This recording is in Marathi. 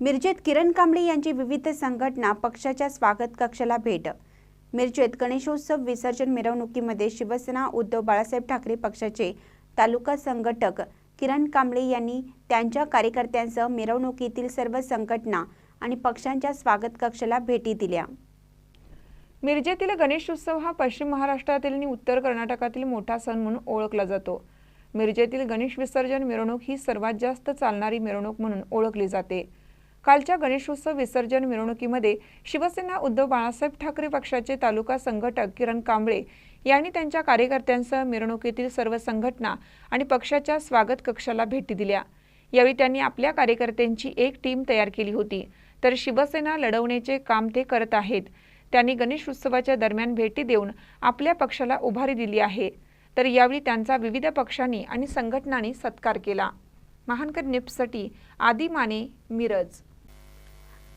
मिरजेत किरण कांबळे यांची विविध संघटना पक्षाच्या स्वागत कक्षाला भेट. मिरजेत गणेशोत्सव विसर्जन मिरवणुकीमध्ये शिवसेना उद्धव बाळासाहेब ठाकरे पक्षाचे तालुका संघटक किरण कांबळे यांनी त्यांच्या कार्यकर्त्यांसह मिरवणुकीतील सर्व संघटना आणि पक्षांच्या स्वागत कक्षाला भेटी दिल्या. मिरजेतील गणेशोत्सव हा पश्चिम महाराष्ट्रातील आणि उत्तर कर्नाटकातील मोठा सण म्हणून ओळखला जातो. मिरजेतील गणेश विसर्जन मिरवणूक ही सर्वात जास्त चालणारी मिरवणूक म्हणून ओळखली जाते. कालच्या गणेशोत्सव विसर्जन मिरवणुकीमध्ये शिवसेना उद्धव बाळासाहेब ठाकरे पक्षाचे तालुका संघटक किरण कांबळे यांनी त्यांच्या कार्यकर्त्यांसह मिरवणुकीतील सर्व संघटना आणि पक्षाच्या स्वागत कक्षाला भेटी दिल्या. यावेळी त्यांनी आपल्या कार्यकर्त्यांची एक टीम तयार केली होती. तर शिवसेना लढवण्याचे काम ते करत आहेत. त्यांनी गणेश उत्सवाच्या दरम्यान भेटी देऊन आपल्या पक्षाला उभारी दिली आहे. तर यावेळी त्यांचा विविध पक्षांनी आणि संघटनांनी सत्कार केला. महानकर निप्ससाठी आदी माने मिरज.